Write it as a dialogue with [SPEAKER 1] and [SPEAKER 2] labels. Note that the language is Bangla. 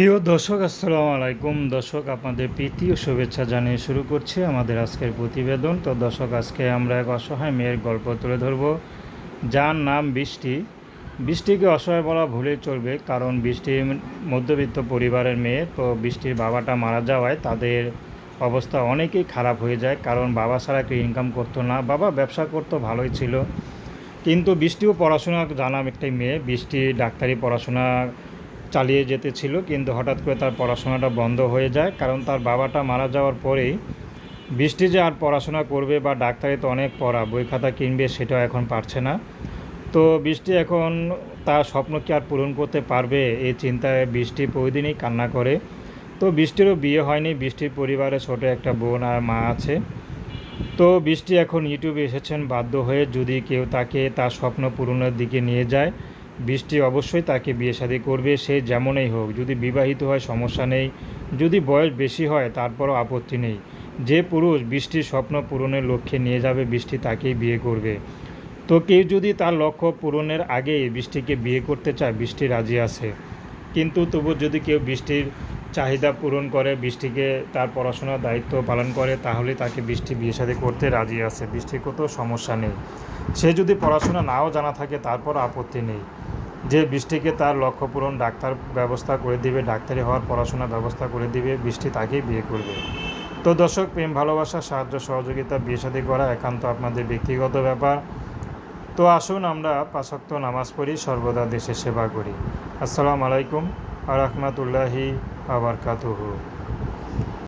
[SPEAKER 1] প্রিয় দর্শক, আসসালামু আলাইকুম। দর্শক, আপনাদের প্রীতি ও শুভেচ্ছা জানিয়ে শুরু করছি আমাদের আজকের প্রতিবেদন। তো দর্শক, আজকে আমরা এক অসহায় মেয়ের গল্প তুলে ধরব। যার নাম বৃষ্টি। বৃষ্টিকে অসহায় বলা ভুলেই চলবে, কারণ বৃষ্টি মধ্যবিত্ত পরিবারের মেয়ে। তো বৃষ্টির বাবাটা মারা যাওয়ায় তাদের অবস্থা অনেকেই খারাপ হয়ে যায়, কারণ বাবা ছাড়া কেউ ইনকাম করতো না, বাবা ব্যবসা করতো, ভালোই ছিল। কিন্তু বৃষ্টিও পড়াশোনা জানাম একটাই মেয়ে। বৃষ্টি, ডাক্তারি পড়াশোনা চালিয়ে যেতে ছিল, কিন্তু হঠাৎ করে তার পড়াশোনাটা বন্ধ হয়ে যায়। কারণ তার বাবাটা মারা যাওয়ার পরেই বৃষ্টি যে আর পড়াশোনা করবে বা ডাক্তারি তো অনেক পড়া, বই খাতা কিনবে সেটাও এখন পারছে না। তো বৃষ্টি এখন তার স্বপ্ন কি আর পূরণ করতে পারবে, এই চিন্তায় বৃষ্টি প্রতিদিনই কান্না করে। তো বৃষ্টিরও বিয়ে হয়নি, বৃষ্টির পরিবারে ছোট একটা বোন আর মা আছে। তো বৃষ্টি এখন ইউটিউবে এসেছেন, বাধ্য হয়ে যদি কেউ তাকে তার স্বপ্ন পূরণের দিকে নিয়ে যায়। বৃষ্টি অবশ্যই তাকে বিয়ে শাদী করবে, সে যেমনই হোক। যদি বিবাহিত হয়, সমস্যা নেই। যদি বয়স বেশি হয়, তারপরও আপত্তি নেই। যে পুরুষ বৃষ্টির স্বপ্ন পূরণের লক্ষ্যে নিয়ে যাবে, বৃষ্টি তাকেই বিয়ে করবে। তো কেউ যদি তার লক্ষ্য পূরণের আগেই বৃষ্টিকে বিয়ে করতে চায়, বৃষ্টি রাজি আছে। কিন্তু তবু যদি কেউ বৃষ্টির চাহিদা পূরণ করে, বৃষ্টিকে তার পড়াশোনার দায়িত্ব পালন করে, তাহলে তাকে বৃষ্টি বিয়ে শাদী করতে রাজি আছে। বৃষ্টির কত সমস্যা নেই। সে যদি পড়াশোনা নাও জানা থাকে তারপর আপত্তি নেই। যে বৃষ্টিকে তার লক্ষ্য পূরণ ডাক্তার ব্যবস্থা করে দিবে, ডাক্তারি হওয়ার পড়াশোনার ব্যবস্থা করে দিবে, বৃষ্টি তাকেই বিয়ে করবে। তো দর্শক, প্রেম, ভালোবাসা, সাহায্য, সহযোগিতা বিয়ে শাদী করা একান্ত আপনাদের ব্যক্তিগত ব্যাপার। তো আসুন আমরা পাশক্ত নামাজ পড়ি, সর্বদা দেশের সেবা করি। আসসালামু আলাইকুম আ রহমতুল্লাহি আবরকাতুহু